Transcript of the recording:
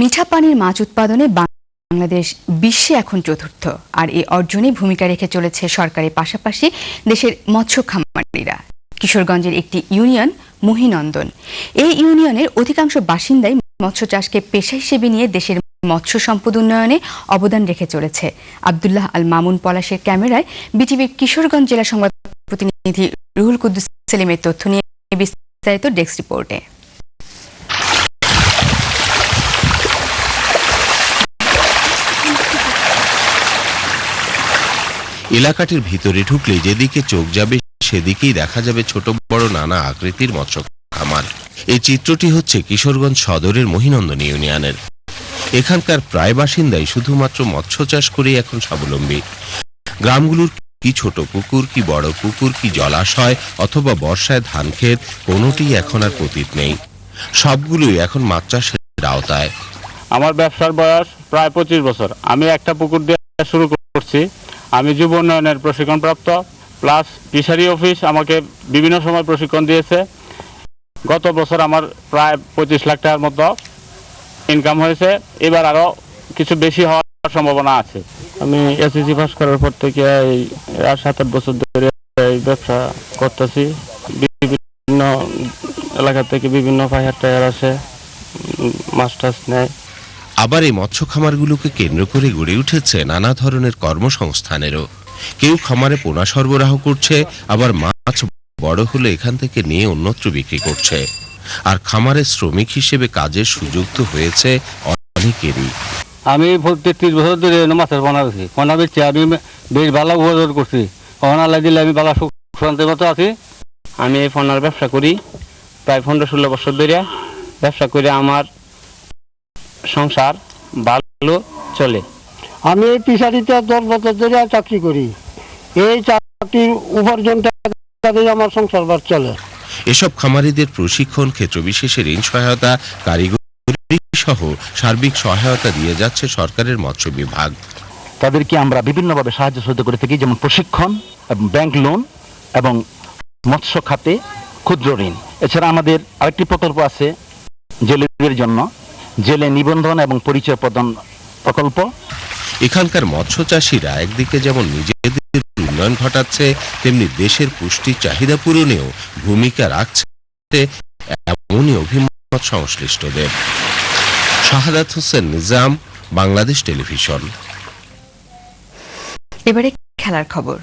মিঠা পানির মাছ উৎপাদনে বাংলাদেশ বিশ্বে এখন চতুর্থ, আর এই অর্জনে ভূমিকা রেখে চলেছে সরকারের পাশাপাশি দেশের মৎস্য খামারিরা। কিশোরগঞ্জের একটি ইউনিয়ন, মহিনন্দন। এই ইউনিয়নের অধিকাংশ বাসিন্দাই মৎস্য চাষকে পেশা হিসেবে নিয়ে দেশের মৎস্য সম্পদ উন্নয়নে অবদান রেখে চলেছে। আবদুল্লাহ আল মামুন পলাশের ক্যামেরায় বিটিভির কিশোরগঞ্জ জেলা সংবাদ প্রতিনিধি রুহুল কুদ্দুস সেলিমের তথ্য নিয়ে বিস্তারিত ডেস্ক রিপোর্টে। এলাকাটির ভিতরে ঢুকলে যেদিকে চোখ যাবে সেদিকেই দেখা যাবে ছোট বড় নানা আকৃতির মৎস্য খামার। এই চিত্রটি হচ্ছে কিশোরগঞ্জ সদরের মহিনন্দন ইউনিয়নের। এখানকার প্রায় বাসিন্দাই শুধুমাত্র মৎস্য চাষ করেই এখন স্বাবলম্বী। গ্রামগুলোর কি ছোট পুকুর, কি বড় পুকুর, কি জলাশয় অথবা বর্ষায় ধান ক্ষেত কোনোটি এখন আর পতিত নেই। সবগুলোই এখন মাছ চাষের আওতায়। আমার ব্যবসার বয়স প্রায় পঁচিশ বছর। আমি একটা পুকুর দিয়ে শুরু করছি। আমি যুব উন্নয়নের প্রশিক্ষণপ্রাপ্ত প্লাস ফিশারি অফিস আমাকে বিভিন্ন সময় প্রশিক্ষণ দিয়েছে। গত বছর আমার প্রায় পঁচিশ লাখ টাকার মতো ইনকাম হয়েছে। এবার আরও কিছু বেশি হওয়ার সম্ভাবনা আছে। আমি এসএসসি পাস করার পর থেকে এই সাত আট বছর ধরে এই ব্যবসা করতেছি। বিভিন্ন এলাকা থেকে বিভিন্ন ফায়ার টায়ার আসে টাছ নেয়। আবার এই মৎস্য খামারগুলোকে কেন্দ্র করে গড়ে উঠেছে নানা ধরনের কর্মসংস্থানেরও। কেউ খামারে পোনা সরবরাহ করছে, আবার মাছ বড় হলে এখান থেকে নিয়ে অন্যত্র বিক্রি করছে। আর খামারের শ্রমিক হিসেবে কাজের সুযোগ তো হয়েছে অনেকেরই। আমি তেত্রিশ বছর ধরে মাছের পোনা বেছি পোনা বেচছি, আমি বেশ ভালো উপার্জন করছি। পোনা লাগিলে আমি ভালো সুখ মতো আছি। আমি এই ফোনার ব্যবসা করি, প্রায় পনেরো ষোলো বছর ধরে ব্যবসা করে আমার সংসার ভালো চলে। আমি এই ফিশারিতে দশ বছর ধরে চাকরি করি। এই চাকরির উপার্জনটা দিয়ে আমার সংসার বার চলে। এসব খামারিদের প্রশিক্ষণ ক্ষেত্র বিশেষে ঋণ সহায়তা কারিগরি সহ সার্বিক সহায়তা দিয়ে যাচ্ছে সরকারের মৎস্য বিভাগ। তাদেরকে আমরা বিভিন্নভাবে সাহায্য সহযোগিতা করে থাকি যেমন প্রশিক্ষণ এবং ব্যাংক লোন এবং মৎস্য খাতে ক্ষুদ্র ঋণ। এছাড়া আমাদের আরেকটি প্রকল্প আছে জেলেদের জন্য। জেলে নিবন্ধন এবং পরিচয় প্রদান প্রকল্প। এখানকার মৎস্য চাষিরা একদিকে যেমন নিজেদের উন্নয়ন ঘটাচ্ছে তেমনি দেশের পুষ্টির চাহিদা পূরণেও ভূমিকা রাখছে এমনই অভিমত সংশ্লিষ্টদের। শাহাদাত হোসেন নিজাম বাংলাদেশ টেলিভিশন। এবারে খেলার খবর।